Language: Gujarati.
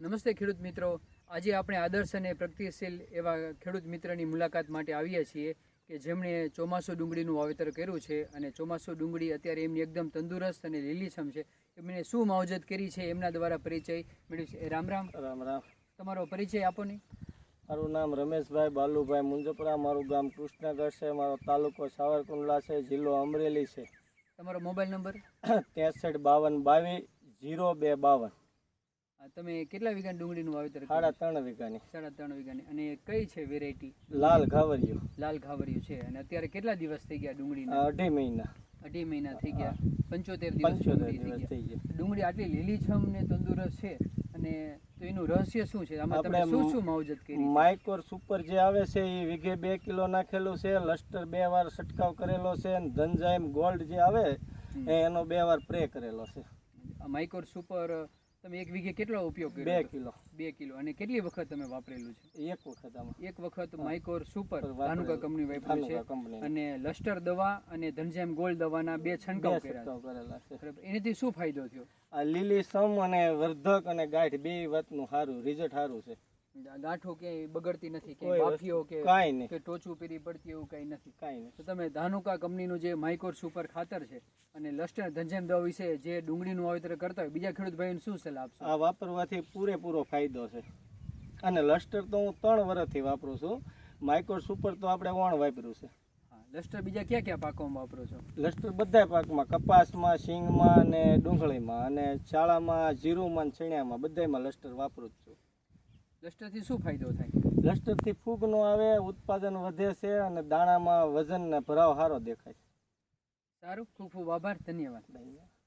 નમસ્તે ખેડૂત મિત્રો. આજે આપણે આદર્શ અને પ્રગતિશીલ એવા ખેડૂત મિત્રની મુલાકાત માટે આવ્યા છીએ કે જેમણે ચોમાસું ડુંગળીનું વાવેતર કર્યું છે અને ચોમાસું ડુંગળી અત્યારે એમની એકદમ તંદુરસ્ત અને લીલીછમ છે. એમણે શું માવજત કરી છે એમના દ્વારા પરિચય મેળવ્યો છે. રામ રામ. રામ રામ. તમારો પરિચય આપો ને. મારું નામ રમેશભાઈ બાલુભાઈ મુંજપરા. મારું ગામ કૃષ્ણગઢ છે. મારો તાલુકો સાવરકુંડલા છે. જિલ્લો અમરેલી છે. તમારો મોબાઈલ નંબર? ત્રેસઠ બાવન બાવીસ જીરો બે બાવન. તમે કેટલા વીઘા ડુંગળીનું વાવેતર સાડા ત્રણ વીઘાની. સાડા ત્રણ વીઘાની. અને કઈ છે વેરાયટી લાલ ઘાવરિયું. લાલ ઘાવરિયું છે. અને અત્યારે કેટલા દિવસ થઈ ગયા ડુંગળીના? અઢી મહિના. અઢી મહિના થઈ ગયા. પંચોતેર દિવસ થઈ દિવસ ગયા. થઈ ગયા. ડુંગળી આટલી લીલીછમ ને તંદુરસ્ત છે. અને તો એનું રહસ્ય શું છે? આમાં તમે શું શું માવજત કરી માઇકોર સુપર જે આવે છે એ વીઘે બે કિલો નાખેલું છે. લસ્ટર બે વાર છંટકાવ કરેલો છે. અને ધનજાઈમ ગોલ્ડ જે આવે એ એનો બે વાર પ્રે કરેલો છે. આ માઇકોર સુપર તમે એક વીઘે કેટલો ઉપયોગ કર્યો બે કિલો. બે કિલો. અને કેટલી વખત તમે વાપરેલું છે? એક વખત એક વખત માઇકોર સુપર. ધાનુકા કંપની વાપર્યું છે. અને લસ્ટર દવા અને ધનજેમ ગોલ્ડ દવાના બે છંટકાવ કરેલા છે. એનાથી શું ફાયદો થયો? આ લીલી સમ અને વર્ધક અને ગાંઠ બે વાતનું સારું રિઝલ્ટ સારું છે. ગાંઠો ક્યાંય બગડતી નથી કે બાફીઓ કે કે ટોચું પીરી પડતી એવું કઈ નથી. કાંઈ નહીં તો તમે ધાનુકા કંપનીનું જે માઇકોર સુપર ખાતર છે અને લસ્ટર ધનજેમ દવા વિશે જે ડુંગળીનું વાવેતર કરતા હોય બીજા ખેડૂત ભાઈને શું સલાહ આપશો? આ વાપરવાથી પૂરેપૂરો ફાયદો છે. અને લસ્ટર તો હું ત્રણ વર્ષથી વાપરું છું. માઇકોર સુપર તો આપણે વણ વાપર્યું છે. લસ્ટર બીજા ક્યાં ક્યાં પાકોમાં વાપરો છો? લસ્ટર બધા પાકમાં કપાસમાં સિંગમાં અને ડુંગળીમાં અને ચાળામાં જીરુંમાં ચણિયામાં બધામાં લસ્ટર વાપરું જ છું. લસ્ટરથી શું ફાયદો થાય? લસ્ટરથી ફૂગ નો આવે ઉત્પાદન વધે છે અને દાણામાં વજન ને ભરાવ સારો દેખાય સારું ખૂબ ખૂબ આભાર ધન્યવાદ. છે